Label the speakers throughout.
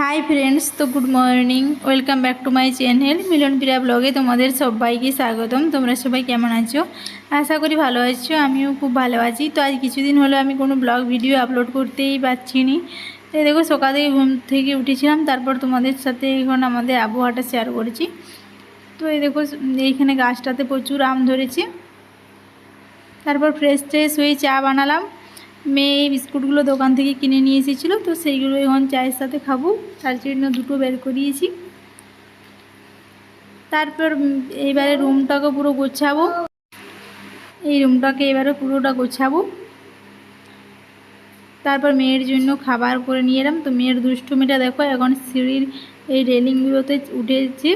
Speaker 1: High friends তো good morning welcome back to my channel Milan Priya ব্লগে তোমাদের সবাইকে স্বাগতম। তোমরা সবাই কেমন আছো? আশা করি ভালো আছো, আমিও খুব ভালো আছি। তো আজ কিছুদিন হলো আমি কোনো ব্লগ ভিডিও আপলোড করতেই পারছি নি। তো দেখো, সকাল ঘুম থেকে উঠেছিলাম, তারপর তোমাদের সাথে এখন আমাদের আবহাওয়াটা শেয়ার করেছি। তো এই দেখো, এইখানে গাছটাতে প্রচুর আম ধরেছে। তারপর ফ্রেশ ট্রেশ হয়ে চা বানালাম। মেয়ে এই বিস্কুটগুলো দোকান থেকে কিনে নিয়ে এসেছিল, তো সেইগুলো এখন চায়ের সাথে খাব। তার জন্য দুটো বের করিয়েছি। তারপর এইবারে রুমটাকে পুরো গোছাবো। এই রুমটাকে এবারে পুরোটা গোছাবো। তারপর মেয়ের জন্য খাবার করে নিয়ে এলাম। তো মেয়ের দুষ্টুমিটা দেখো, এখন সিঁড়ির এই রেলিংগুলোতে উঠেছে।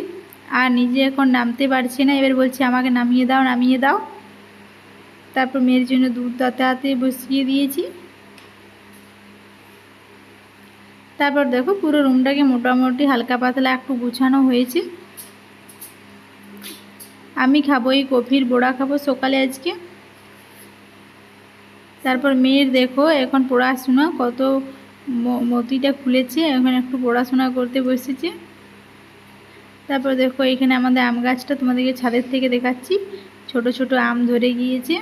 Speaker 1: আর নিজে এখন নামতে পারছে না। এবার বলছে, আমাকে নামিয়ে দাও নামিয়ে দাও। তারপর মেয়ের জন্য দুধ তাতে হাতে বসিয়ে দিয়েছি। তারপর দেখো পুরো রুমটাকে মোটামুটি হালকা পাতলা একটু গুছানো হয়েছে। আমি খাব এই কফির বড়া খাব সকালে আজকে। তারপর মেয়ের দেখো এখন পড়াশোনা, কত মতিটা খুলেছে, এখন একটু পড়াশোনা করতে বসেছে। তারপর দেখো এখানে আমাদের আম গাছটা তোমাদেরকে ছাদের থেকে দেখাচ্ছি। ছোট ছোট আম ধরে গিয়েছে।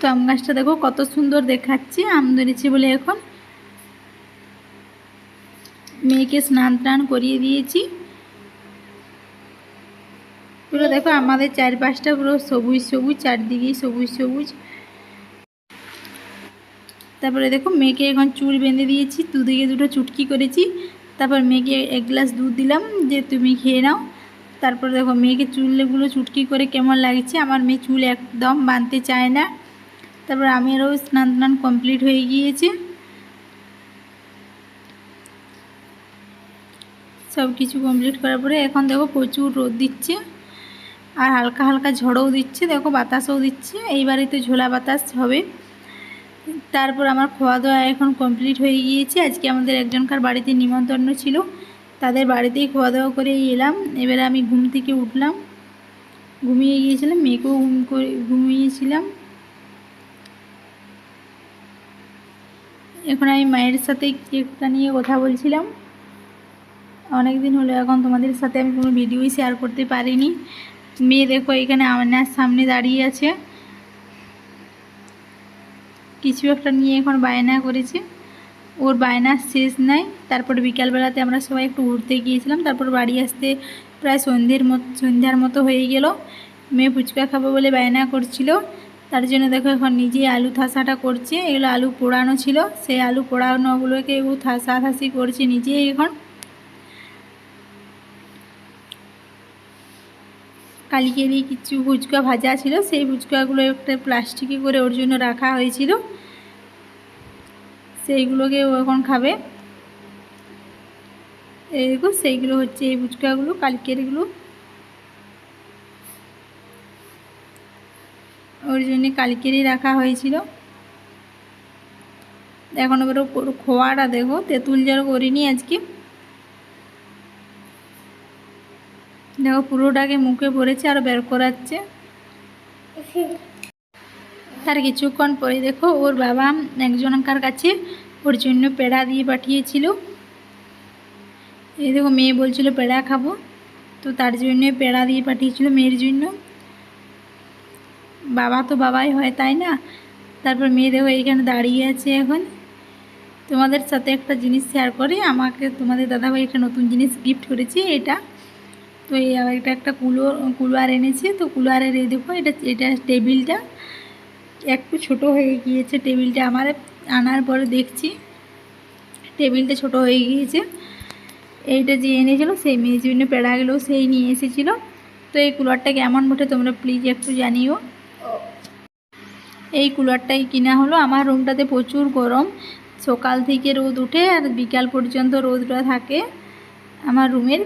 Speaker 1: তো আম গাছটা দেখো কত সুন্দর দেখাচ্ছে, আম ধরেছি বলে এখন। মেয়েকে স্নান টান করিয়ে দিয়েছি। পুরো দেখো আমাদের চারপাশটা পুরো সবুজ সবুজ, চারদিকেই সবুজ সবুজ। তারপরে দেখো মেয়েকে এখন চুল বেঁধে দিয়েছি, দুদিকে দুটো চুটকি করেছি। তারপর মেয়েকে এক গ্লাস দুধ দিলাম যে তুমি খেয়ে নাও। তারপর দেখো মেয়েকে চুলগুলো চুটকি করে কেমন লাগছে? আমার মেয়ে চুল একদম বাঁধতে চায় না। তারপর আমিরও স্নান টান কমপ্লিট হয়ে গিয়েছে। সব কিছু কমপ্লিট করার পরে এখন দেখো প্রচুর রোদ দিচ্ছে। আর হালকা হালকা ঝড়ও দিচ্ছে, দেখো বাতাসও দিচ্ছে। এই বাড়িতে ঝোলা বাতাস হবে। তারপর আমার খাওয়া দাওয়া এখন কমপ্লিট হয়ে গিয়েছে। আজকে আমাদের একজনকার বাড়িতে নিমন্ত্রণ ছিল। তাদের বাড়িতেই খাওয়া দাওয়া করে এলাম। এবারে আমি ঘুম থেকে উঠলাম। ঘুমিয়ে গিয়েছিলাম, মেয়েকেও ঘুম করে, ঘুমিয়েছিলাম। এখন আমি মায়ের সাথে কেকটা নিয়ে কথা বলছিলাম। অনেক দিন হলো এখন তোমাদের সাথে আমি কোনো ভিডিওই শেয়ার করতে পারিনি। মেয়ে দেখো এখানে আয়নার সামনে দাঁড়িয়ে আছে। কিছু একটা নিয়ে এখন বায়না করেছে। ওর বায়নার শেষ নাই। তারপর বিকালবেলাতে আমরা সবাই একটু ঘুরতে গিয়েছিলাম। তারপর বাড়ি আসতে প্রায় সন্ধ্যের মতো সন্ধ্যার মতো হয়ে গেল। মেয়ে ফুচকা খাব বলে বায়না করছিল। তার জন্য দেখো এখন নিজেই আলু থাসাটা করছে। এগুলো আলু পোড়ানো ছিল। সেই আলু পোড়ানোগুলোকে ও থাসা থাসি করছে নিজেই এখন। কালকেরই কিছু ফুচকা ভাজা ছিল। সেই ফুচকাগুলো একটা প্লাস্টিকে করে ওর জন্য রাখা হয়েছিল। সেইগুলোকে ও এখন খাবে। এই দেখো, সেইগুলো হচ্ছে এই ফুচকাগুলো, কালকেরগুলো। ওর জন্য কালকেরই রাখা হয়েছিল। এখন এবার খোয়াটা দেখো, তেঁতুল জল করিনি আজকে। দেখো, পুরোটাকে মুখে পড়েছে আর বের করাচ্ছে। তার কিছুক্ষণ পরে দেখো, ওর বাবা একজনকার কাছে ওর জন্য পেড়া দিয়ে পাঠিয়েছিল। এই দেখো মেয়ে বলছিল, পেড়া খাব। তো তার জন্য পেড়া দিয়ে পাঠিয়েছিল মেয়ের জন্য। বাবা তো বাবাই হয়, তাই না? তারপর মেয়ে দেখো এইখানে দাঁড়িয়ে আছে এখন। তোমাদের সাথে একটা জিনিস শেয়ার করে। আমাকে, তোমাদের দাদাভাই একটা নতুন জিনিস গিফট করেছে, এটা। তো এই এটা একটা কুলো কুলার এনেছে। তো কুলারের এই দেখো, এটা এটা টেবিলটা একটু ছোট হয়ে গিয়েছে টেবিলটা আমার আনার পরে দেখছি টেবিলটা ছোট হয়ে গিয়েছে। এইটা যে এনেছিল সেই মেয়ের জন্য পেড়াগুলো সেই নিয়ে এসেছিল। তো এই কুলারটা কেমন বটে তোমরা প্লিজ একটু জানিও। এই কুলারটাই কিনা হলো। আমার রুমটাতে প্রচুর গরম। সকাল থেকে রোদ উঠে আর বিকাল পর্যন্ত রোদটা থাকে আমার রুমের।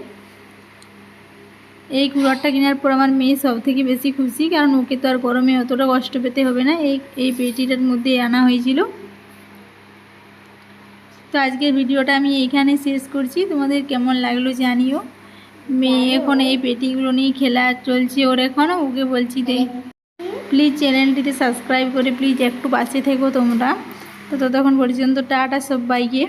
Speaker 1: এই কুলারটা কেনার পর আমার মেয়ে সব থেকে বেশি খুশি কারণ ওকে তো আর গরমে অতটা কষ্ট পেতে হবে না। এই এই পেটিটার মধ্যে আনা হয়েছিল। তো আজকের ভিডিওটা আমি এইখানে শেষ করছি। তোমাদের কেমন লাগল জানিও। মেয়ে এখন এই পেটিগুলো নিয়ে খেলা চলছে ওর এখনও ওকে বলছি দে প্লিজ চ্যানেলটিতে সাবস্ক্রাইব করে প্লিজ একটু পাশে থেকো তোমরা। তো ততক্ষণ পর্যন্ত টাটা সবাইকে।